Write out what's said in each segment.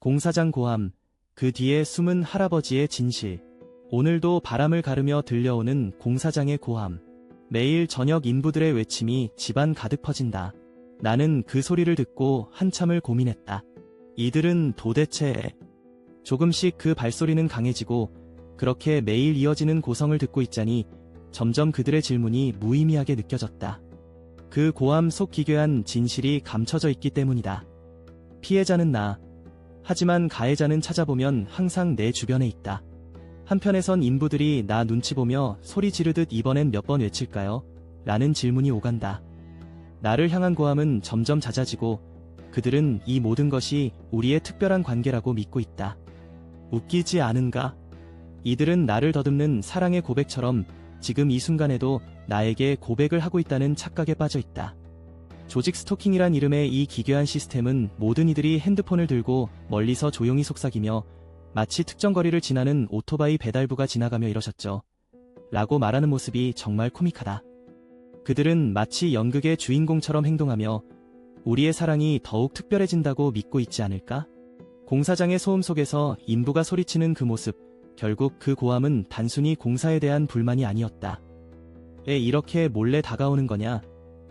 공사장 고함, 그 뒤에 숨은 할아버지의 진실. 오늘도 바람을 가르며 들려오는 공사장의 고함. 매일 저녁 인부들의 외침이 집안 가득 퍼진다. 나는 그 소리를 듣고 한참을 고민했다. 이들은 도대체 조금씩 그 발소리는 강해지고 그렇게 매일 이어지는 고성을 듣고 있자니 점점 그들의 질문이 무의미하게 느껴졌다. 그 고함 속 기괴한 진실이 감춰져 있기 때문이다. 피해자는 나. 하지만 가해자는 찾아보면 항상 내 주변에 있다. 한편에선 인부들이 나 눈치 보며 소리 지르듯 이번엔 몇 번 외칠까요? 라는 질문이 오간다. 나를 향한 고함은 점점 잦아지고 그들은 이 모든 것이 우리의 특별한 관계라고 믿고 있다. 웃기지 않은가? 이들은 나를 더듬는 사랑의 고백처럼 지금 이 순간에도 나에게 고백을 하고 있다는 착각에 빠져 있다. 조직 스토킹이란 이름의 이 기괴한 시스템은 모든 이들이 핸드폰을 들고 멀리서 조용히 속삭이며 마치 특정 거리를 지나는 오토바이 배달부가 지나가며 이러셨죠. 라고 말하는 모습이 정말 코믹하다. 그들은 마치 연극의 주인공처럼 행동하며 우리의 사랑이 더욱 특별해진다고 믿고 있지 않을까? 공사장의 소음 속에서 인부가 소리치는 그 모습, 결국 그 고함은 단순히 공사에 대한 불만이 아니었다. 왜 이렇게 몰래 다가오는 거냐?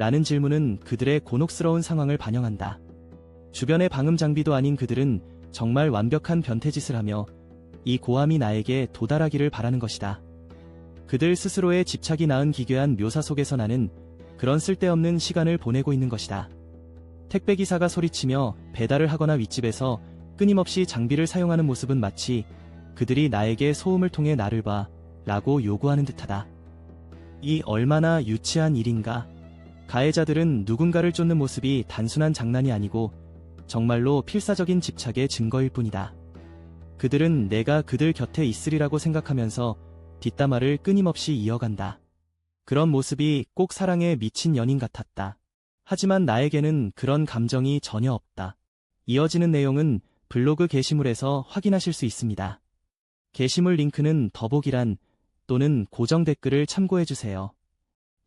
라는 질문은 그들의 곤혹스러운 상황을 반영한다. 주변의 방음 장비도 아닌 그들은 정말 완벽한 변태짓을 하며 이 고함이 나에게 도달하기를 바라는 것이다. 그들 스스로의 집착이 낳은 기괴한 묘사 속에서 나는 그런 쓸데없는 시간을 보내고 있는 것이다. 택배기사가 소리치며 배달을 하거나 윗집에서 끊임없이 장비를 사용하는 모습은 마치 그들이 나에게 소음을 통해 나를 봐 라고 요구하는 듯하다. 이 얼마나 유치한 일인가. 가해자들은 누군가를 쫓는 모습이 단순한 장난이 아니고 정말로 필사적인 집착의 증거일 뿐이다. 그들은 내가 그들 곁에 있으리라고 생각하면서 뒷담화를 끊임없이 이어간다. 그런 모습이 꼭 사랑에 미친 연인 같았다. 하지만 나에게는 그런 감정이 전혀 없다. 이어지는 내용은 블로그 게시물에서 확인하실 수 있습니다. 게시물 링크는 더보기란 또는 고정 댓글을 참고해주세요.